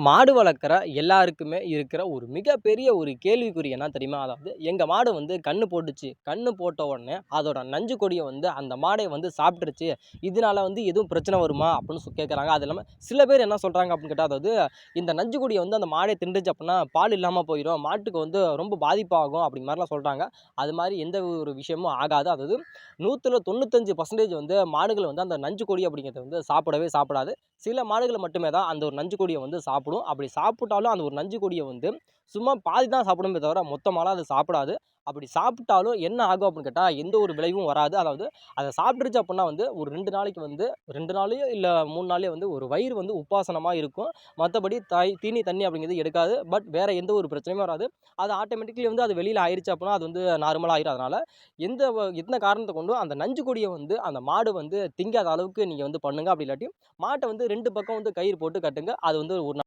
மாடு வளர்க்குற எல்லாருக்குமே இருக்கிற ஒரு மிகப்பெரிய ஒரு கேள்விக்குறி என்ன தெரியுமா? அதாவது எங்கள் மாடு வந்து கன்று போட்டுச்சு. கன்று போட்ட உடனே அதோட நஞ்சு கொடியை வந்து அந்த மாடை வந்து சாப்பிட்ருச்சு இதனால வந்து எதுவும் பிரச்சனை வருமா? அப்படின்னு கேட்குறாங்க அது இல்லாமல் சில பேர் என்ன சொல்கிறாங்க அப்படின்னு கேட்டால் அதாவது இந்த நஞ்சு கொடியை வந்து அந்த மாடை திண்டுச்சு அப்படின்னா பால் இல்லாமல் போயிடும். மாட்டுக்கு வந்து ரொம்ப பாதிப்பாகும் அப்படி மாதிரிலாம் சொல்கிறாங்க அது மாதிரி எந்த ஒரு விஷயமும் ஆகாது. அதாவது நூற்றில் தொண்ணூத்தஞ்சு பர்சன்டேஜ் வந்து மாடுகள் வந்து அந்த நஞ்சு கொடி அப்படிங்கிறத வந்து சாப்பிடவே சாப்பிடாது. சில மாடுகள் மட்டுமே தான் அந்த ஒரு நஞ்சு கொடியை வந்து சாப்பிடும் அப்படி சாப்பிட்டாலும் அந்த ஒரு நஞ்சு கொடியை வந்து சும்மா பாதி தான் சாப்பிடுமே தவிர மொத்தமாலாம் அது சாப்பிடாது. அப்படி சாப்பிட்டாலும் என்ன ஆகும் அப்படின்னு கேட்டால் எந்த ஒரு விளைவும் வராது. அதாவது அதை சாப்பிட்ருச்சு அப்படின்னா வந்து ஒரு ரெண்டு நாளைக்கு வந்து ரெண்டு நாளையோ இல்லை மூணு நாளையோ வந்து ஒரு வயிறு வந்து உப்பாசனமாக இருக்கும். மற்றபடி தாய் தீனி தண்ணி அப்படிங்கிறது எடுக்காது. பட் வேறு எந்த ஒரு பிரச்சனையும் வராது. அது ஆட்டோமேட்டிக்லி வந்து அது வெளியில் ஆயிடுச்சு அப்படின்னா அது வந்து நார்மலாக ஆயிரும் அதனால் எந்த எத்தனை எந்த காரணத்தை கொண்டும் அந்த நஞ்சு கொடியை வந்து அந்த மாடு வந்து திங்காத அளவுக்கு நீங்கள் வந்து பண்ணுங்க. அப்படி இல்லாட்டி மாட்டை வந்து ரெண்டு பக்கம் வந்து கயிறு போட்டு கட்டுங்க. அது வந்து ஒரு